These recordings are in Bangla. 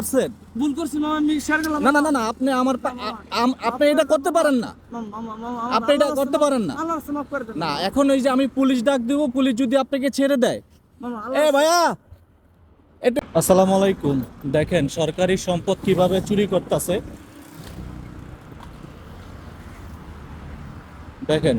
করছেন? ভুল করছি মামা আমি শেয়ার গেলাম না না না না আপনি আমার আপনি এটা করতে পারেন না। আপনি এটা করতে পারেন না। আল্লাহ রাস্তা মাফ করে দেন। না এখন ওই যে আমি পুলিশ ডাক দিব পুলিশ যদি আপনাকে ছেড়ে দেয়। এ ভাইয়া! এটা আসসালামু আলাইকুম। দেখেন সরকারি সম্পদ কীভাবে চুরি করতেছে? দেখেন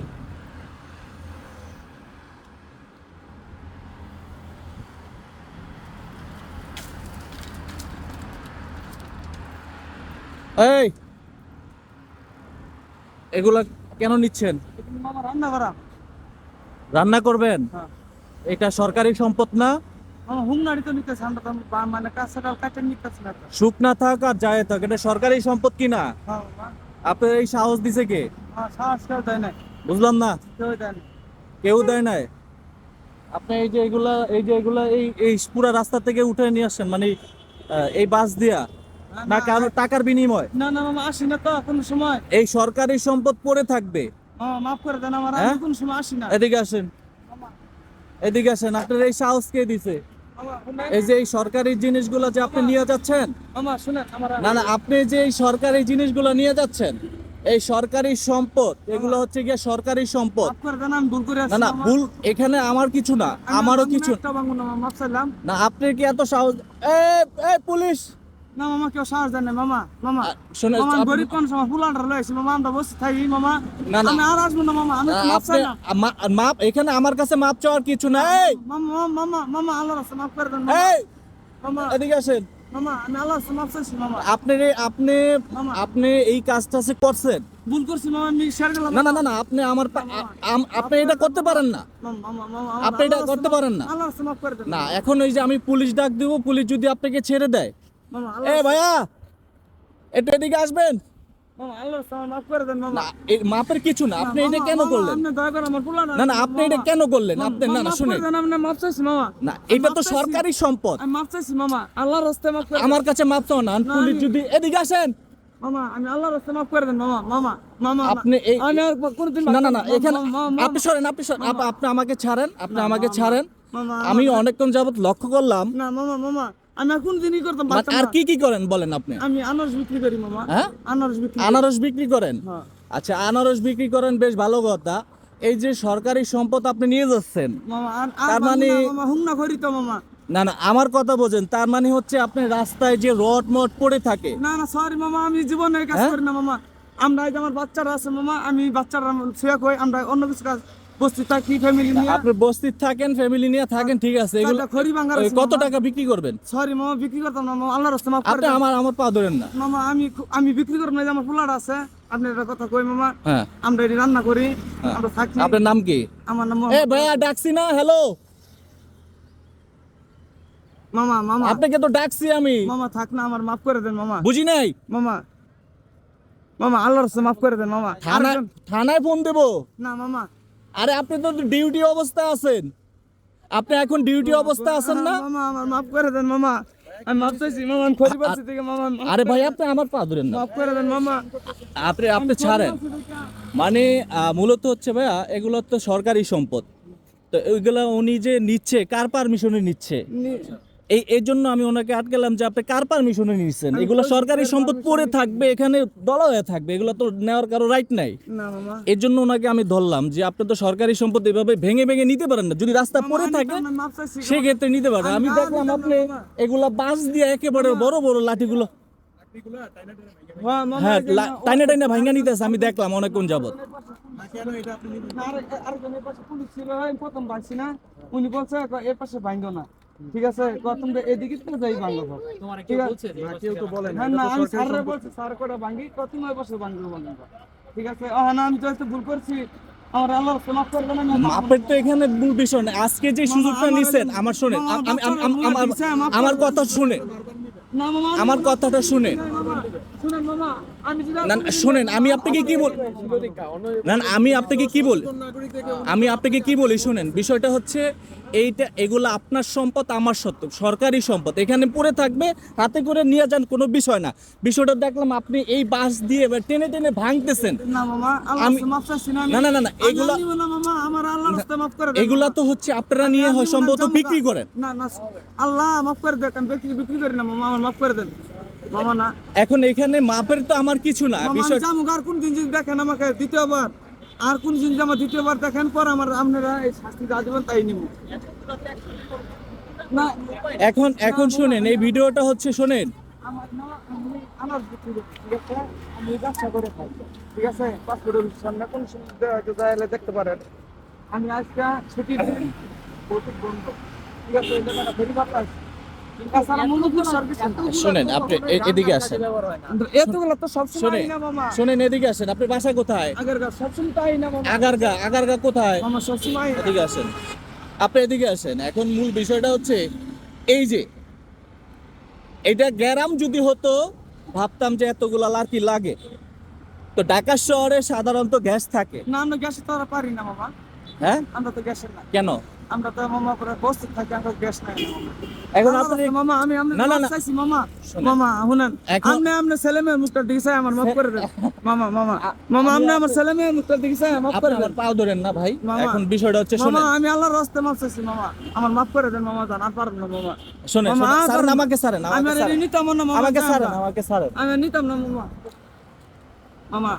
এই। এগুলা কেন নিচ্ছেন? রান্না করা রান্না করবেন? এটা সরকারি সম্পদ না? না থাক আর যায় থাক, এটা সরকারি সম্পদ আপনার এই সাহস দিছে কে? বুঝলাম না। কেউ দেয় নাই? আপনি এই যে এগুলা, এই যে এগুলা, এই এই পুরা রাস্তা থেকে উঠে নিয়ে আসছেন মানে এই বাস দিয়া। না, না না, কারও টাকার বিনিময়। না না মামা আসি না তো কোনো সময়। এই সরকারি সম্পদ পড়ে থাকবে। মামা মাফ করে দেন আমার হ্যাঁ? আমি কোনো সময় আসি না। এদিকে আসেন। এদিকে আসেন আপনার এই সাহস কে দিছে? এই যে এই সরকারি জিনিসগুলো যে আপনি নিয়ে যাচ্ছেন? মামা শুনেন আমার না না আপনি যে এই সরকারি জিনিসগুলো নিয়ে যাচ্ছেন এই সরকারি সম্পদ এগুলো হচ্ছে গিয়ে সরকারি সম্পদ। না না ভুল এখানে আমার কিছু না আমারও আমি কিছু না। আপনি কি এত সাহস এ পুলিশ! না মামা কেউ সাহস দেয় না মামা মামা। মামা গরিব কোন সময় ফুলানটা লয়েছি মামা আমরা বসে থাকি মামা। না, না। আমি আর আসব না মামা আমি না, মাফ আপনি চাইলাম মা- মাপ এখানে আমার কাছে মাপ চাওয়ার কিছু নাই। মামা মামা মামা মামা আল্লাহ রাস্তা মাফ করে দেন এই! মামা এদিকে আসেন। মামা আমি আল্লাহ রাস্তা মাফ চাইছি মামা। আপনি আপনি আপনি এই কাজটা সে করছেন ভুল করছি মামা আমি শেয়ার গেলাম না না না না আপনি আমার আপনি এটা করতে পারেন না। মামা মামা মামা আপনি এটা করতে পারেন না। দেন না এখন ওই যে আমি পুলিশ ডাক দিব পুলিশ যদি আপনাকে ছেড়ে দেয় এ ভাইয়া একটু এদিকে আসবেন? আল্লাহ রাস্তা মাফ করে দেন মামা। মাপের কিছু না আপনি এটা মামা, কেন মামা, করলেন? আপনি দয়া করে আমার ফুলানা না না আপনি এটা কেন করলেন? আপনি না না শুনেন। শুনেন আমি মাফ না এটা তো সরকারি সম্পদ। করে দেন। আমার কাছে মাপ চাও না না, পুলিশ যদি এদিকে আসেন। মামা আমি আল্লাহর রাস্তায় মাফ করে দেন মামা মামা মামা আপনি আমি আর কোনোদিন না না না এখানে মামা, মামা, আপনি সরেন আপনি সরেন। আপনি আমাকে ছাড়েন আপনি আমাকে ছাড়েন। আমি অনেকক্ষণ যাবত লক্ষ্য করলাম। না মামা মামা। আমি করতাম আর কি কি করেন বলেন আপনি? আমি আনারস বিক্রি করি মামা। হ্যাঁ? আনারস বিক্রি আনারস বিক্রি করেন? হ্যাঁ। আচ্ছা আনারস বিক্রি করেন বেশ ভালো কথা। এই যে সরকারি সম্পদ আপনি নিয়ে যাচ্ছেন তার মানে করি তো মামা। না না আমার কথা বোঝেন তার মানে হচ্ছে আপনি রাস্তায় যে রড মট পড়ে থাকে। না না সরি মামা আমি জীবনে কাজ হ্যাঁ? করি না মামা। আমরা আমার বাচ্চারা আছে মামা আমি বাচ্চারা শুয়ে কই আমরা অন্য কিছু কাজ বসতে থাকি ফ্যামিলি নিয়ে? আপনি থাকেন ফ্যামিলি নিয়ে থাকেন ঠিক আছে। এগুলো খড়ি ভাঙার কত। টাকা বিক্রি করবেন? সরি মামা বিক্রি করতাম না মামা আল্লাহর মাফ করে আপনি। আমার আমার পা ধরেন না। মামা আমি আমি বিক্রি করব না আমার আছে আপনি একটা কথা কই মামা? হ্যাঁ। আমরা এটি রান্না করি আমরা থাকি। আপনার নাম কি? আমার নাম এ ভাইয়া ডাকছি না হ্যালো মামা মামা। আপনাকে তো ডাকছি আমি। মামা থাক না আমার মাফ করে দেন মামা। বুঝি নাই? মামা মামা আল্লাহর রাস্তায় মাফ করে দেন মামা। থানায় ফোন দেবো। না মামা। আরে আপনি তো ডিউটি অবস্থা আছেন। আপনি এখন ডিউটি অবস্থা আছেন না? মামা আমার মাফ করে দেন মামা। আমি মাফ চাইছি মামা আমি খোঁজ পাচ্ছি থেকে মামা আরে ভাই আপনি আমার পা ধরেন না। মাফ করে দেন মামা। আপনি আপনি ছাড়েন। মানে মূলত হচ্ছে ভাইয়া এগুলো তো সরকারি সম্পদ। তো ওইগুলো উনি যে নিচ্ছে কার পারমিশনে নিচ্ছে? এই এই জন্য আমি ওনাকে আটকালাম যে আপনি কার পারমিশনে নিচ্ছেন এগুলো সরকারি সম্পদ পড়ে থাকবে এখানে দলা হয়ে থাকবে এগুলো তো নেওয়ার কারও রাইট নাই। এর জন্য ওনাকে আমি ধরলাম যে আপনি তো সরকারি সম্পদ এভাবে ভেঙে ভেঙে নিতে পারেন না। যদি রাস্তা পড়ে থাকে সেক্ষেত্রে নিতে পারেন। আমি দেখলাম আপনি। এগুলা বাঁশ দিয়ে একেবারে বড় বড় লাঠিগুলো। হ্যাঁ টাইনা টাইনা ভাঙ্গা নিতেছে আমি দেখলাম অনেকক্ষণ যাবত আর- পাশে পুলিশ ছিল, প্রথম ভাঙছি না। উনি বলছে এর পাশে ভাঙো না। ঠিক আছে? তোমরা এদিকে তো যাই ভাঙো সব। ঠিক আছে? হ্যাঁ, না আমি স্যাররে বলছি স্যার কটা ভাঙি ভাঙবো। ঠিক আছে? ও না আমি তো ভুল করছি। আমার আল্লাহ মাফ করবে না আমি- মাপের তো এখানে মূল বিষয় না আজকে যে সুযোগটা আমার- নিছেন আমার শুনে মামা, আম- আম- আম- বাচ্চারা আম- আমার দিছে, মাফ আমার করে কথা শুনে না আমি- আমার কথাটা শুনেন। মামা আমি না না, শুনেন আমি আপনাকে কি বল না না, আমি আপনাকে কি বল? আমি আপনাকে কি বলি শোনেন বিষয়টা হচ্ছে এইটা এগুলো আপনার সম্পদ আমার সত্য সরকারি সম্পদ। এখানে পড়ে থাকবে হাতে করে নিয়ে যান কোনো বিষয় না। বিষয়টা দেখলাম আপনি এই বাস দিয়ে এবার টেনে টেনে ভাঙতেছেন। না না না, না, এগুলা- এগুলা তো হচ্ছে আপনারা নিয়ে হয় সম্ভবত বিক্রি করেন। না না আল্লাহ মাফ করে আমি বিক্রি বিক্রি করি না মামা আমার মাফ করে দেন। মামা না। এখন এখানে মাপের তো আমার কিছু না বিষয় কোন দিন দেখেন আমাকে দ্বিতীয়বার। আর কোন যদি আমার দ্বিতীয়বার দেখেন পর আমার আপনারা এই শাস্তি যা দেবেন তাই নিব। না এখন এখন শুনেন এই ভিডিওটা হচ্ছে শোনেন। আমার না আমি আমার আমি ব্যবসা করে খাই। ঠিক আছে? সামনে কোন সময় দেখতে পারেন। আমি আজকে ছুটি দিন বন্ধ। ঠিক আছে? ফেরি শোনেন আপনি এদিকে আসেন। এতগুলো তো শোনেন শোনেন এদিকে আসেন। আপনি বাসা কোথায়? আগারগা আগারগা কোথায়। এদিকে আসেন। আপনি এদিকে আসেন। এখন মূল বিষয়টা হচ্ছে এই যে এটা গ্যারাম যদি হতো ভাবতাম যে এতগুলা লাকি লাগে। তো ঢাকা শহরে সাধারণত গ্যাস থাকে। না আমরা গ্যাসে তো পারি না মামা। হ্যাঁ? আমরা তো গ্যাসের না। কেন? আমরা তো মামা করে বসে থাকি আমরা গ্যাস নাই। এখন আপনি মামা আমি আমরা না, না। চাইছি মামা শোনেন। মামা শুনেন আপনি আপনার ছেলে মেয়ের মুখটা দিকে আমার মাফ করে দেন মামা মামা মামা আমি আপনি আমার ছেলে মেয়ের মুখটা দিকে মাফ করে আমার দেন পাও ধরেন না ভাই। এখন বিষয়টা হচ্ছে মামা আমি আল্লাহর রাস্তে মাফ চাইছি মামা আমার মাফ করে দেন মামা জান আর পারব না মামা শোনেন শোনেন, না। আমাকে আমি আমাকে মামা আমাকে না। আমাকে ছাড়েন আমি নিতাম না মামা মামা